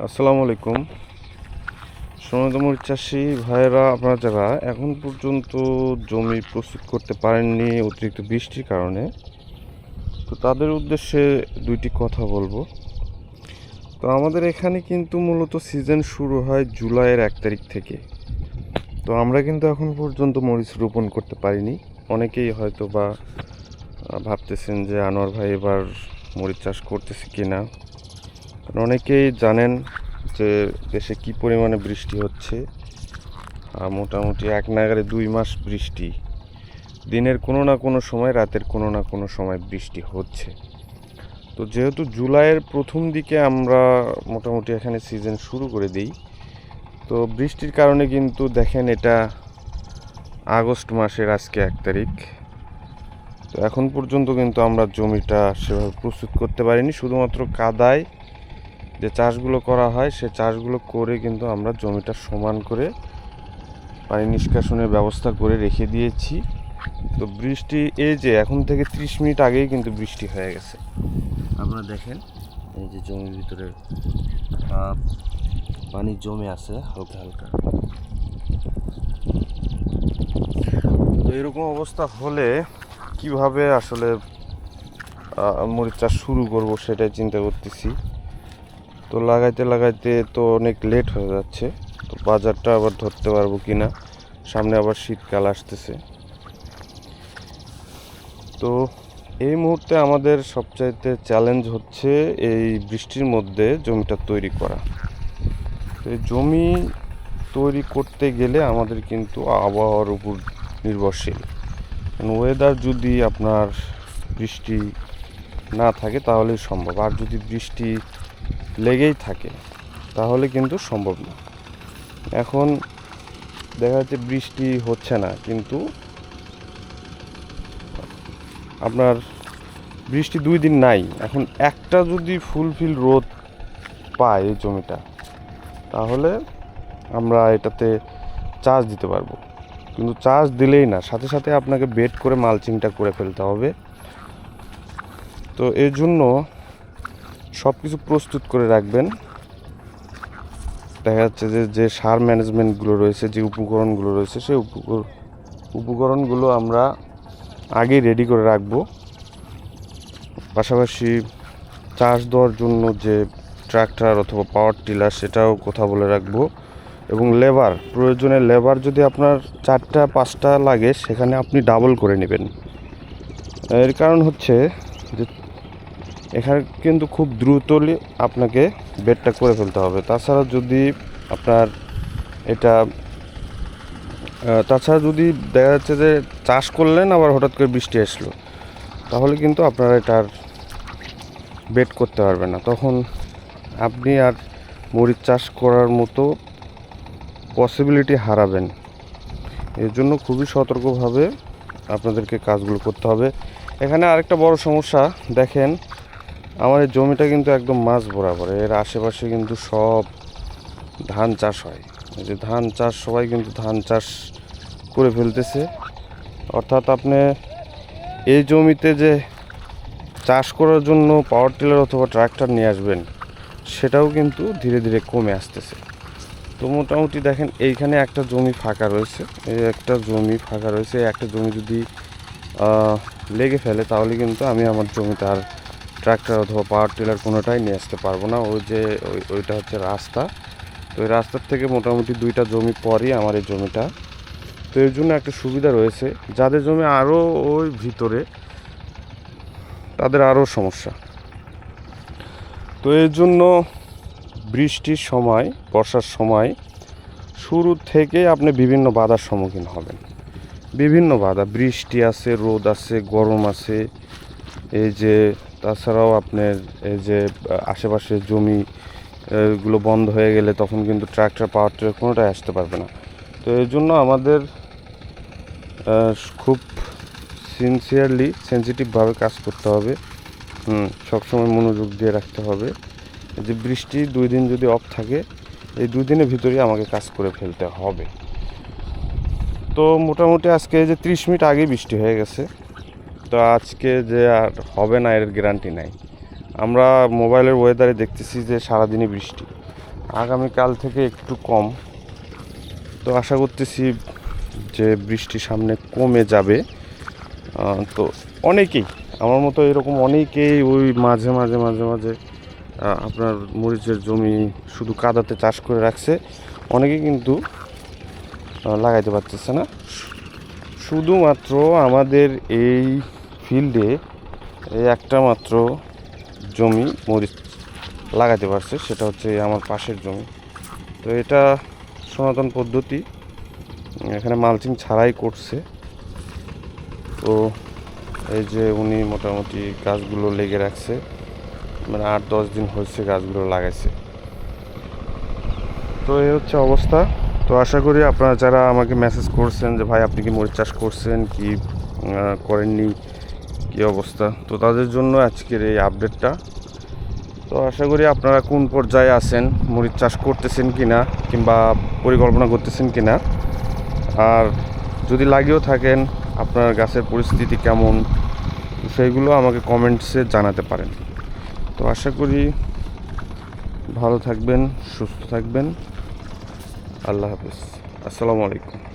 আসসালামু আলাইকুম। সোনাদমুর চাষি ভাইয়েরা, আপনারা যারা এখন পর্যন্ত জমি প্রস্তুত করতে পারেননি অতিরিক্ত বৃষ্টির কারণে, তো তাদের উদ্দেশ্যে দুইটি কথা বলব। তো আমাদের এখানে কিন্তু মূলত সিজন শুরু হয় জুলাইয়ের এক তারিখ থেকে। তো আমরা কিন্তু এখন পর্যন্ত মরিচ রোপণ করতে পারিনি। অনেকেই হয়তো বা ভাবতেছেন যে আনোয়ার ভাই এবার মরিচ চাষ করতেছে কিনা। কারণ অনেকেই জানেন যে দেশে কি পরিমাণে বৃষ্টি হচ্ছে। আর মোটামুটি এক নাগারে দুই মাস বৃষ্টি। দিনের কোনো না কোনো সময়, রাতের কোনো না কোনো সময় বৃষ্টি হচ্ছে। তো যেহেতু জুলাইয়ের প্রথম দিকে আমরা মোটামুটি এখানে সিজন শুরু করে দিই, তো বৃষ্টির কারণে কিন্তু দেখেন এটা আগস্ট মাসের আজকে এক তারিখ। তো এখন পর্যন্ত কিন্তু আমরা জমিটা সেভাবে প্রস্তুত করতে পারিনি, শুধুমাত্র কাদায় যে চাষগুলো করা হয়, সে চাষগুলো করে কিন্তু আমরা জমিটা সমান করে পানি নিষ্কাশনের ব্যবস্থা করে রেখে দিয়েছি। তো বৃষ্টি, এই যে এখন থেকে ত্রিশ মিনিট আগেই কিন্তু বৃষ্টি হয়ে গেছে। আপনারা দেখেন, এই যে জমির ভিতরে পানি জমে আছে হালকা হালকা। তো এরকম অবস্থা হলে কীভাবে আসলে মরিচ চাষ শুরু করব সেটাই চিন্তা করতেছি। তো লাগাইতে লাগাইতে তো অনেক লেট হয়ে যাচ্ছে, তো বাজারটা আবার ধরতে পারব কি না সামনে আবার শীতকাল আসতেছে। তো এই মুহূর্তে আমাদের সবচাইতে চ্যালেঞ্জ হচ্ছে এই বৃষ্টির মধ্যে জমিটা তৈরি করা। তো এই জমি তৈরি করতে গেলে আমাদের কিন্তু আবহাওয়ার উপর নির্ভরশীল। ওয়েদার যদি আপনার বৃষ্টি না থাকে তাহলেই সম্ভব। আর যদি বৃষ্টি লেগেই থাকে। তাহলে কিন্তু সম্ভব না। এখন দেখা যাচ্ছে বৃষ্টি হচ্ছে না, কিন্তু আপনার বৃষ্টি দুই দিন নাই। এখন একটা যদি ফুলফিল রোদ পায় এই জমিটা, তাহলে আমরা এটাতে চার্জ দিতে পারব। কিন্তু চার্জ দিলেই না, সাথে সাথে আপনাকে বেড করে মালচিংটা করে ফেলতে হবে। তো এর জন্য সব কিছু প্রস্তুত করে রাখবেন। দেখা যাচ্ছে যে যে সার ম্যানেজমেন্টগুলো রয়েছে, যে উপকরণগুলো রয়েছে, সেই উপকর, উপকরণগুলো আমরা আগেই রেডি করে রাখব। পাশাপাশি চাষ দেওয়ার জন্য যে ট্রাক্টর অথবা পাওয়ার টিলার সেটাও কথা বলে রাখব। এবং লেবার, প্রয়োজনে লেবার যদি আপনার চারটা, পাঁচটা লাগে, সেখানে আপনি ডাবল করে নেবেন। এর কারণ হচ্ছে যে এখানে কিন্তু খুব দ্রুতলি আপনাকে বেডটা করে ফেলতে হবে। তাছাড়া যদি আপনার এটা তাছাড়া যদি দেখা যাচ্ছে যে চাষ করলেন, আবার হঠাৎ করে বৃষ্টি আসলো, তাহলে কিন্তু আপনারা এটার বেড করতে পারবেন না। তখন আপনি আর মরিচ চাষ করার মতো পসিবিলিটি হারাবেন। এর জন্য খুবই সতর্কভাবে আপনাদেরকে কাজগুলো করতে হবে। এখানে আরেকটা বড় সমস্যা, দেখেন আমার এই জমিটা কিন্তু একদম মাছ বরাবর। এর আশেপাশে কিন্তু সব ধান চাষ হয়। এই যে ধান চাষ, সবাই কিন্তু ধান চাষ করে ফেলতেছে। অর্থাৎ আপনি এই জমিতে যে চাষ করার জন্য পাওয়ার টিলার অথবা ট্রাক্টর নিয়ে আসবেন, সেটাও কিন্তু ধীরে ধীরে কমে আসতেছে। তো মোটামুটি দেখেন, এইখানে একটা জমি ফাঁকা রয়েছে। এই একটা জমি ফাঁকা রয়েছে। একটা জমি যদি লেগে ফেলে, তাহলে কিন্তু আমি আমার জমিতে আর ট্রাক্টর অথবা পাওয়ার টিলার কোনোটাই নিয়ে আসতে পারব না। ওই যে ওই, ওইটা হচ্ছে রাস্তা। তো ওই রাস্তার থেকে মোটামুটি দুইটা জমি পরই আমার এই জমিটা। তো এর জন্য একটা সুবিধা রয়েছে। যাদের জমি আরও ওই ভিতরে, তাদের আরও সমস্যা। তো এর জন্য বৃষ্টির সময়, বর্ষার সময়, শুরু থেকে আপনি বিভিন্ন বাধার সম্মুখীন হবেন। বিভিন্ন বাধা, বৃষ্টি আছে, রোদ আছে, গরম আছে, এই যে তাছাড়াও আপনার এই যে আশেপাশে জমি গুলো বন্ধ হয়ে গেলে তখন কিন্তু ট্রাক্টর, পাওয়ার ট্রেলার কোনোটাই আসতে পারবে না। তো এর জন্য আমাদের খুব সিনসিয়ারলি সেন্সিটিভভাবে কাজ করতে হবে। হুম, সবসময় মনোযোগ দিয়ে রাখতে হবে। যে বৃষ্টি দুই দিন যদি অফ থাকে, এই দুই দিনের ভিতরেই আমাকে কাজ করে ফেলতে হবে। তো মোটামুটি আজকে এই যে ত্রিশ মিনিট আগেই বৃষ্টি হয়ে গেছে। তো আজকে যে আর হবে না, এর গ্যারান্টি নাই। আমরা মোবাইলের ওয়েদারে দেখতেছি যে সারাদিনই বৃষ্টি। আগামীকাল থেকে একটু কম। তো আশা করতেছি যে বৃষ্টি সামনে কমে যাবে। তো অনেকেই, আমার মতো এরকম অনেকেই ওই মাঝে মাঝে মাঝে মাঝে আপনার মরিচের জমি শুধু কাদাতে চাষ করে রাখছে। অনেকে কিন্তু লাগাইতে পারতেছে না। শুধুমাত্র আমাদের এই ফিল্ডে এই একটা মাত্র জমি মরিচ লাগাতে পারছে, সেটা হচ্ছে আমার পাশের জমি। তো এটা সনাতন পদ্ধতি, এখানে মালচিং ছাড়াই করছে। তো এই যে উনি মোটামুটি গাছগুলো লেগে রাখছে মানে আট দশ দিন হয়েছে গাছগুলো লাগাইছে। তো এই হচ্ছে অবস্থা। তো আশা করি আপনারা যারা আমাকে মেসেজ করছেন যে, ভাই, আপনি কি মরিচ চাষ করছেন? কি করেননি? কি অবস্থা? তো তাদের জন্য আজকের এই আপডেটটা তো আশা করি আপনারা কোন পর্যায়ে আছেন, মরিচ চাষ করতেছেন কি না কিংবা পরিকল্পনা করতেছেন কি না আর যদি লাগিয়েও থাকেন, আপনার গাছের পরিস্থিতি কেমন, সেইগুলো আমাকে কমেন্টসে জানাতে পারেন। তো আশা করি ভালো থাকবেন, সুস্থ থাকবেন। আল্লাহ হাফিজ। আসসালামু আলাইকুম।